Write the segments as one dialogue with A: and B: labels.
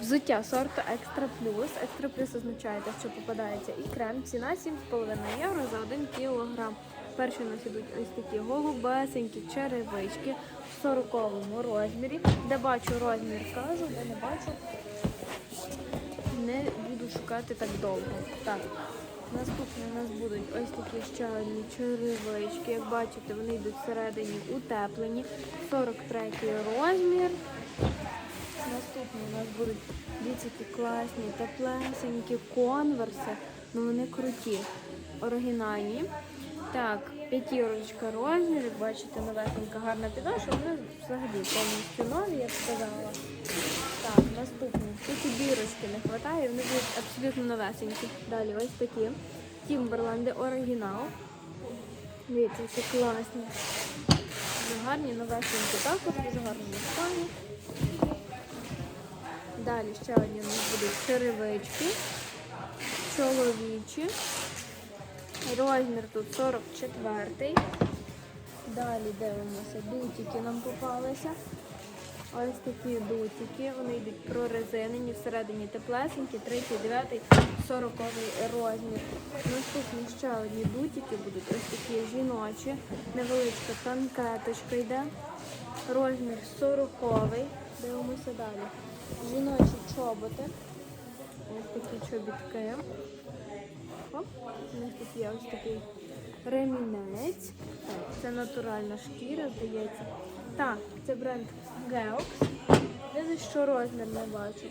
A: Взуття сорту Екстра Плюс. Екстра Плюс означає те, що попадається і крем. Ціна 7,5 євро за 1 кілограм. Перші у нас ідуть ось такі голубесенькі черевички в 40 розмірі. Де бачу розмір, кажу, де не бачу. Не буду шукати так довго. Так. Наступні у нас будуть ось такі ще одні черевички. Як бачите, вони йдуть всередині утеплені. 43 розмір. Наступні у нас будуть які класні, теплесенькі конверси. Ну вони круті, оригінальні. Так, п'ятірочка розмір, як бачите, новесенька гарна підошва. Вони взагалі повністю нові, я б сказала. Так, наступні. Тільки бірочки не вистачає, вони будуть абсолютно новесенькі. Далі ось такі. Тімберленди оригінал. Дивіться, які класні. Гарні, новесенькі також, дуже гарні стані. Далі ще одні у нас будуть черевички, чоловічі. Розмір тут 44. Далі дивимося, дутики нам попалися. Ось такі дутики, вони йдуть прорезинені, всередині теплесенькі, 39 40 розмір. Наступні ще одні дутики будуть ось такі жіночі, невеличка танкеточка йде. Розмір 40 Дивимося далі. Жіночі чоботи. Ось такі чобітки. Оп. У них тут є ось такий ремінець. Це натуральна шкіра, здається. Так, це бренд Geox. Дивись, що розмір не бачу.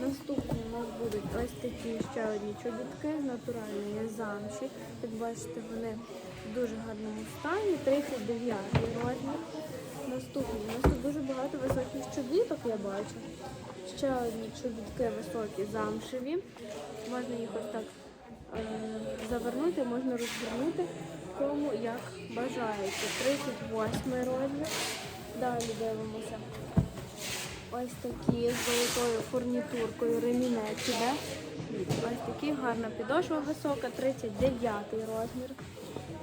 A: Наступні у нас будуть ось такі ще одні чобітки з натуральної замші. Як бачите, вони в дуже гарному стані. 39 розмір. Наступні. У нас тут дуже багато високих чобіток, я бачу. Ще одні чобітки високі замшеві. Можна їх ось так е, завернути, можна розвернути, кому як бажаєте. 38 розмір. Далі дивимося. Ось такі з золотою фурнітуркою ремінець іде. Ось такі гарна підошва висока, 39 розмір.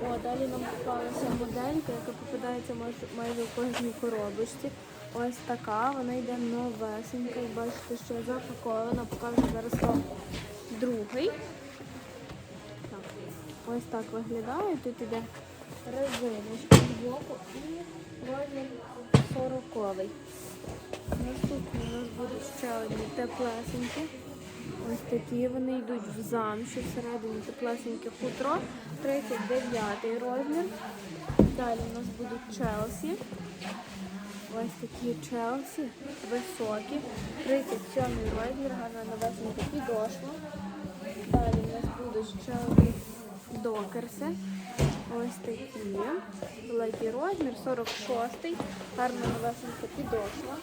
A: О, далі нам попалася моделька, яка попадається майже в кожній коробочці. Ось така, вона йде новесенька. Бачите, що запакована. Покажу зараз вам другий. Так. Ось так виглядає. Тут іде резиночка з боку і розмір 40 Наступні у нас будуть ще одні теплесенькі. Ось такі вони йдуть в замші, всередині теплесеньке хутро, 39 розмір. Далі у нас будуть Челсі. Ось такі Челсі, високі, 37 розмір, гарна новесенька підошва. Далі у нас будуть ще докерси. Ось такі. Великий розмір, 46-й, гарна новесенька підошва.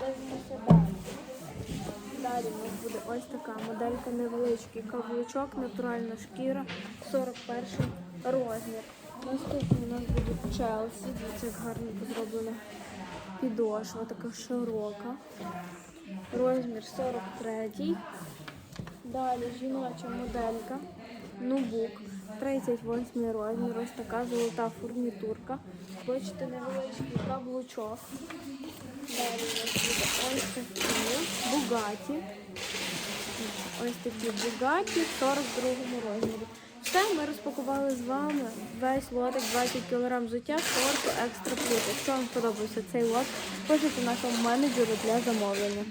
A: Дивимося далі. Далі у нас буде ось така моделька невеличкий каблучок, натуральна шкіра, 41 розмір. Наступні у нас будуть Челсі, як гарно зроблена підошва, така широка. Розмір 43. Далі жіноча моделька, нубук, 38 розмір, ось така золота фурнітурка. Бачите, невеличкий каблучок. Далі буде ось такі бугаті. Ось такі бугаті в 42 розмірі. Все, ми розпакували з вами весь лотик 20 кг взуття сорту екстра плюс. Якщо вам сподобався цей лот, пишіть нашому менеджеру для замовлення.